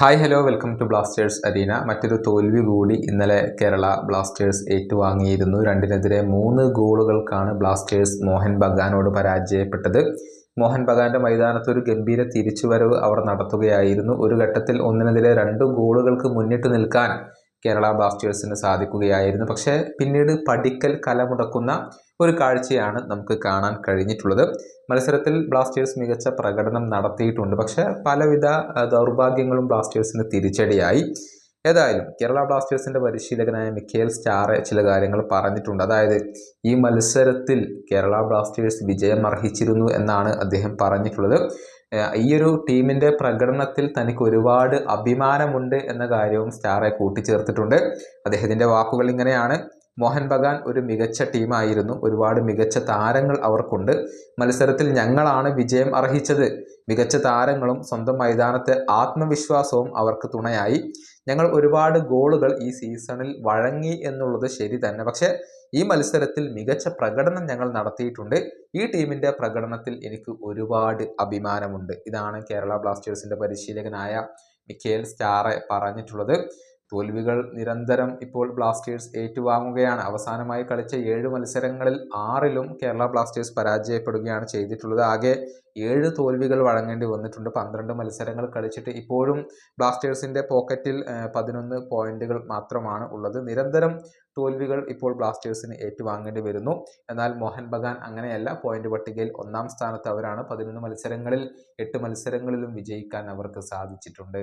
Hi hello welcome to Blasters arena മറ്റൊരു തോൽവി കൂടി ഇന്നലെ കേരള ബ്ലാസ്റ്റേഴ്സ് ഏറ്റുവാങ്ങിയിരുന്നു. രണ്ടിനെതിരെ മൂന്ന് ഗോളുകൾക്കാണ് ബ്ലാസ്റ്റേഴ്സ് മോഹൻ ബഗാനോട് പരാജയപ്പെട്ടത്. മോഹൻ ബഗാന്റെ മൈതാനത്ത് ഒരു ഗംഭീര തിരിച്ചുവരവ് അവർ നടത്തുകയായിരുന്നു. ഒരു ഘട്ടത്തിൽ ഒന്നിനെതിരെ രണ്ട് ഗോളുകൾക്ക് മുന്നിട്ട് നിൽക്കാൻ കേരള ബ്ലാസ്റ്റേഴ്സിന് സാധിക്കുകയായിരുന്നു. പക്ഷേ പിന്നീട് പടിക്കൽ കലമുടക്കുന്ന ഒരു കാഴ്ചയാണ് നമുക്ക് കാണാൻ കഴിഞ്ഞിട്ടുള്ളത്. മത്സരത്തിൽ ബ്ലാസ്റ്റേഴ്സ് മികച്ച പ്രകടനം നടത്തിയിട്ടുണ്ട്. പക്ഷെ പലവിധ ദൗർഭാഗ്യങ്ങളും ബ്ലാസ്റ്റേഴ്സിന് തിരിച്ചടിയായി. ഏതായാലും കേരള ബ്ലാസ്റ്റേഴ്സിന്റെ പരിശീലകനായ മിഖേൽ സ്റ്റാറെ ചില കാര്യങ്ങൾ പറഞ്ഞിട്ടുണ്ട്. അതായത് ഈ മത്സരത്തിൽ കേരള ബ്ലാസ്റ്റേഴ്സ് വിജയം അർഹിച്ചിരുന്നു എന്നാണ് അദ്ദേഹം പറഞ്ഞിട്ടുള്ളത്. ഈയൊരു ടീമിന്റെ പ്രകടനത്തിൽ തനിക്ക് ഒരുപാട് അഭിമാനമുണ്ട് എന്ന കാര്യവും സ്റ്റാറെ കൂട്ടിച്ചേർത്തിട്ടുണ്ട്. അദ്ദേഹത്തിന്റെ വാക്കുകൾ ഇങ്ങനെയാണ്. മോഹൻ ബഗാൻ ഒരു മികച്ച ടീമായിരുന്നു. ഒരുപാട് മികച്ച താരങ്ങൾ അവർക്കുണ്ട്. മത്സരത്തിൽ ഞങ്ങളാണ് വിജയം അർഹിച്ചത്. മികച്ച താരങ്ങളും സ്വന്തം മൈതാനത്തെ ആത്മവിശ്വാസവും അവർക്ക് തുണയായി. ഞങ്ങൾ ഒരുപാട് ഗോളുകൾ ഈ സീസണിൽ വഴങ്ങി എന്നുള്ളത് ശരി തന്നെ. പക്ഷേ ഈ മത്സരത്തിൽ മികച്ച പ്രകടനം ഞങ്ങൾ നടത്തിയിട്ടുണ്ട്. ഈ ടീമിന്റെ പ്രകടനത്തിൽ എനിക്ക് ഒരുപാട് അഭിമാനമുണ്ട്. ഇതാണ് കേരള ബ്ലാസ്റ്റേഴ്സിന്റെ പരിശീലകനായ മിക്കേൽ സ്റ്റാറെ പറഞ്ഞിട്ടുള്ളത്. തോൽവികൾ നിരന്തരം ഇപ്പോൾ ബ്ലാസ്റ്റേഴ്സ് ഏറ്റുവാങ്ങുകയാണ്. അവസാനമായി കളിച്ച ഏഴ് മത്സരങ്ങളിൽ ആറിലും കേരള ബ്ലാസ്റ്റേഴ്സ് പരാജയപ്പെടുകയാണ് ചെയ്തിട്ടുള്ളത്. ആകെ ഏഴ് തോൽവികൾ വഴങ്ങേണ്ടി വന്നിട്ടുണ്ട്. പന്ത്രണ്ട് മത്സരങ്ങൾ കളിച്ചിട്ട് ഇപ്പോഴും ബ്ലാസ്റ്റേഴ്സിന്റെ പോക്കറ്റിൽ പതിനൊന്ന് പോയിന്റുകൾ മാത്രമാണ് ഉള്ളത്. നിരന്തരം തോൽവികൾ ഇപ്പോൾ ബ്ലാസ്റ്റേഴ്സിന് ഏറ്റുവാങ്ങേണ്ടി വരുന്നു. എന്നാൽ മോഹൻ ബഗാൻ അങ്ങനെയല്ല. പോയിന്റ് പട്ടികയിൽ ഒന്നാം സ്ഥാനത്ത് അവരാണ്. പതിനൊന്ന് മത്സരങ്ങളിൽ എട്ട് മത്സരങ്ങളിലും വിജയിക്കാൻ അവർക്ക് സാധിച്ചിട്ടുണ്ട്.